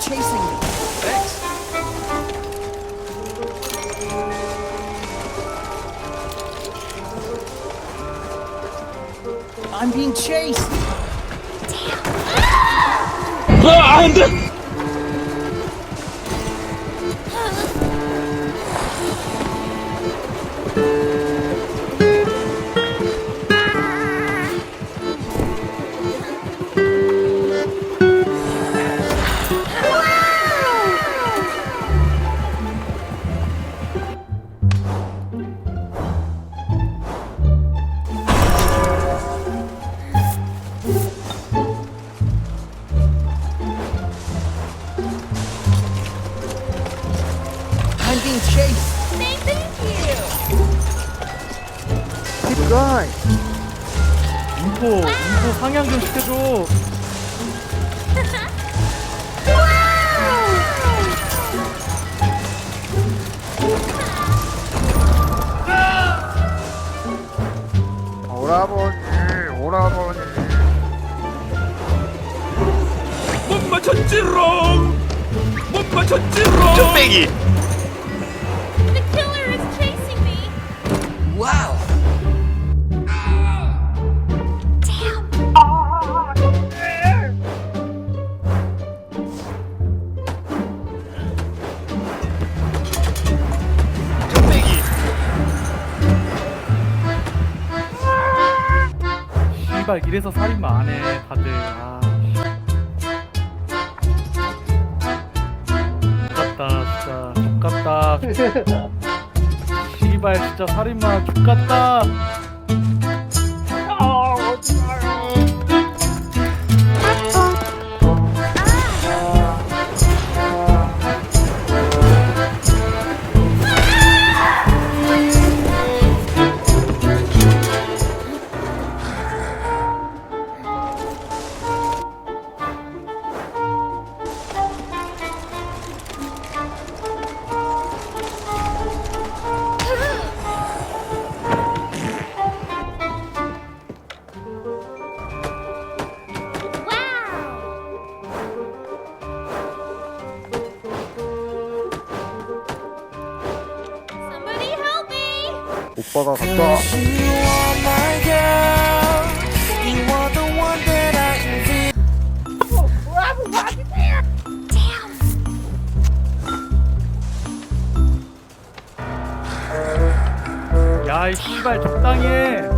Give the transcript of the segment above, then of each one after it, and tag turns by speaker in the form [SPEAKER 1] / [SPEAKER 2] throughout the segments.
[SPEAKER 1] chasing me. Thanks. I'm being chased.
[SPEAKER 2] Damn. Ah!
[SPEAKER 1] I'm being chased.
[SPEAKER 3] Thank you.
[SPEAKER 1] Keep going.
[SPEAKER 4] 인포 인포 상향 좀 시켜줘
[SPEAKER 5] 오라버니 오라버니
[SPEAKER 2] 못 맞췄지롱! 못 맞췄지롱! 뚝배기!
[SPEAKER 4] 씨발 이래서 살인마 안 해 다들. 아 X같다 진짜. X같다 씨발 진짜 살인마 X같다
[SPEAKER 5] 오빠가 간다.
[SPEAKER 4] 야 이 씨발 적당히 해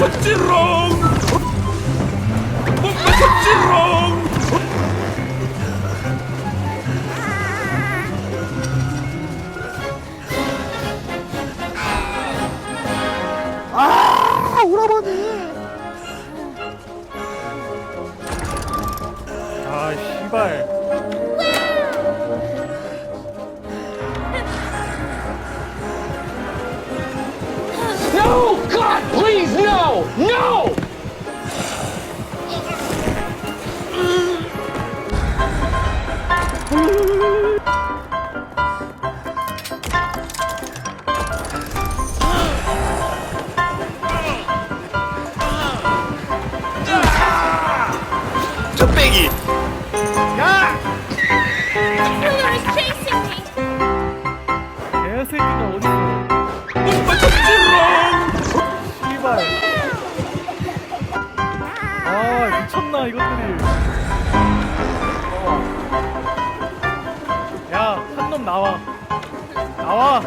[SPEAKER 2] 맞췄지롱! 못 맞췄지롱!
[SPEAKER 5] 아 오라버니
[SPEAKER 4] 아 씨발
[SPEAKER 2] no! No! 뚝
[SPEAKER 4] 나와 나와